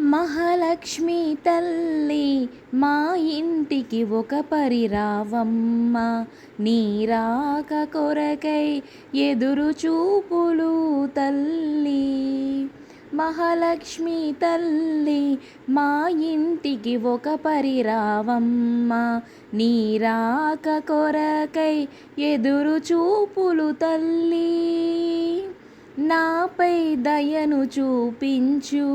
మహాలక్ష్మి తల్లి మా ఇంటికి ఒక పరిరావమ్మ నీరాక కొరకై ఎదురు చూపులు తల్లి. మహాలక్ష్మి తల్లి మా ఇంటికి ఒక పరిరావమ్మ నీరాక కొరకై ఎదురు చూపులు తల్లి. నాపై దయను చూపించు.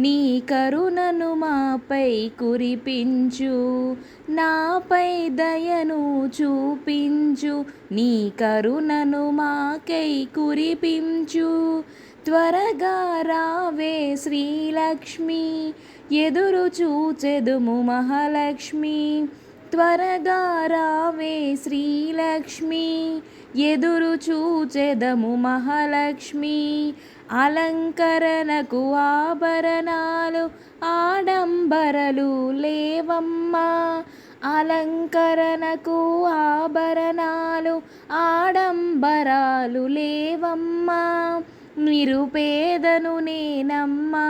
నీ కరుణను మాపై కురిపించు. నాపై దయను చూపించు. నీ కరుణను మాకై కురిపించు. త్వరగా రావే శ్రీలక్ష్మి. ఎదురు చూచెదుము మహాలక్ష్మి. త్వరగా రావే శ్రీలక్ష్మి. ఎదురు చూచెదము మహాలక్ష్మి. అలంకరణకు ఆభరణాలు ఆడంబరలు లేవమ్మా. అలంకరణకు ఆభరణాలు ఆడంబరాలు లేవమ్మా. నిరుపేదను నేనమ్మా.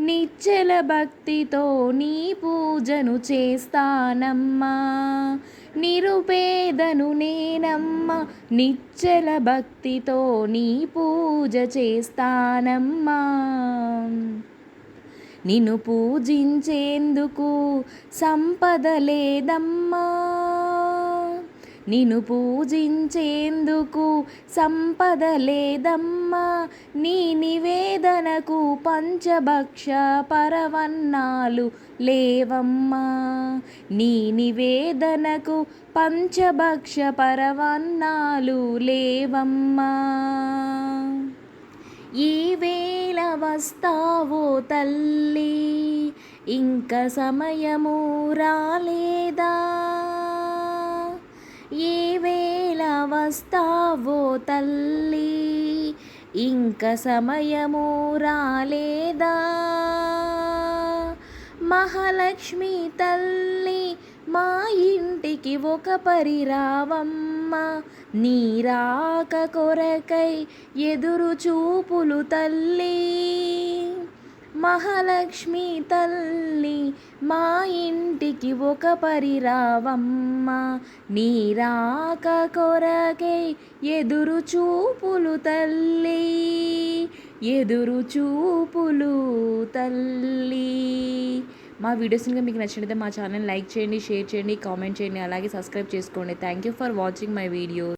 నిచ్చల భక్తితో నీ పూజను చేస్తానమ్మా. నిరుపేదను నేనమ్మా. నిచ్చల భక్తితో నీ పూజ చేస్తానమ్మా. నిన్ను పూజించేందుకు సంపద లేదమ్మా. నిను పూజించేందుకు సంపద లేదమ్మా నీ నివేదనకు పంచభక్ష పరవన్నాలు లేవమ్మా. నీ నివేదనకు పంచభక్ష పరవన్నాలు లేవమ్మా. ఈ వేళ వస్తావో తల్లి ఇంక సమయము రాలేదా? వస్తావో తల్లి ఇంక సమయము రాలేదా? మహాలక్ష్మి తల్లి మా ఇంటికి ఒక పరిరావమ్మ నీరాక కొరకై ఎదురు చూపులు తల్లి. మహాలక్ష్మి తల్లి మా ఇంటికి ఒక పరిరావమ్మ నీరాక కొరకై ఎదురు చూపులు తల్లి ఎదురు చూపులు తల్లి. మా వీడియోస్ కనుక మీకు నచ్చినట్లయితే మా ఛానల్ లైక్ చేయండి షేర్ చేయండి కామెంట్ చేయండి అలాగే సబ్స్క్రైబ్ చేసుకోండి. Thank you for watching my video